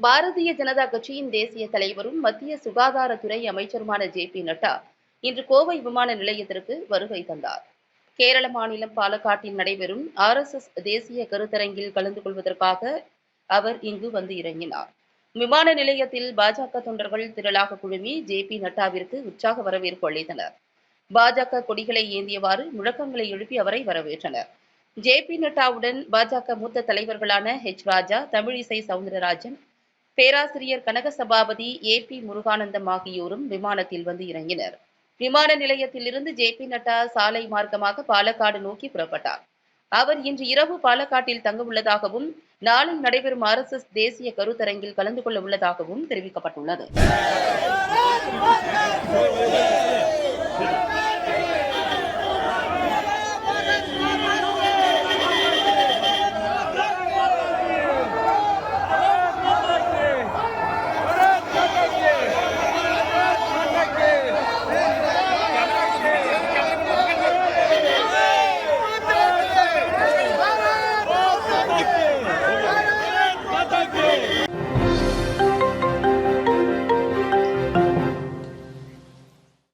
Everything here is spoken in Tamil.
பாரதிய ஜனதா கட்சியின் தேசிய தலைவரும் மத்திய சுகாதாரத்துறை அமைச்சருமான ஜே பி நட்டா இன்று கோவை விமான நிலையத்திற்கு வருகை தந்தார். கேரள மாநிலம் பாலக்காட்டில் நடைபெறும் ஆர் எஸ் எஸ் தேசிய கருத்தரங்கில் கலந்து கொள்வதற்காக அவர் இங்கு வந்து இறங்கினார். விமான நிலையத்தில் பாஜக தொண்டர்கள் திரளாக குழுமி ஜே பி நட்டாவிற்கு உற்சாக வரவேற்பு அளித்தனர். பாஜக கொடிகளை ஏந்தியவாறு முழக்கங்களை எழுப்பி அவரை வரவேற்றனர். ஜே பி நட்டாவுடன் பாஜக மூத்த தலைவர்களான ஹெச் ராஜா தமிழிசை சவுந்தரராஜன் பேராசிரியர் கனக சபாபதி ஏ பி முருகானந்தம் ஆகியோரும் விமானத்தில் வந்து இறங்கினர். விமான நிலையத்திலிருந்து ஜே பி நட்டா சாலை மார்க்கமாக பாலக்காடு நோக்கி புறப்பட்டார். அவர் இன்று இரவு பாலக்காட்டில் தங்க உள்ளதாகவும் நாளை நடைபெறும் ஆர்எஸ்எஸ் தேசிய கருத்தரங்கில் கலந்து கொள்ள உள்ளதாகவும் தெரிவிக்கப்பட்டுள்ளது.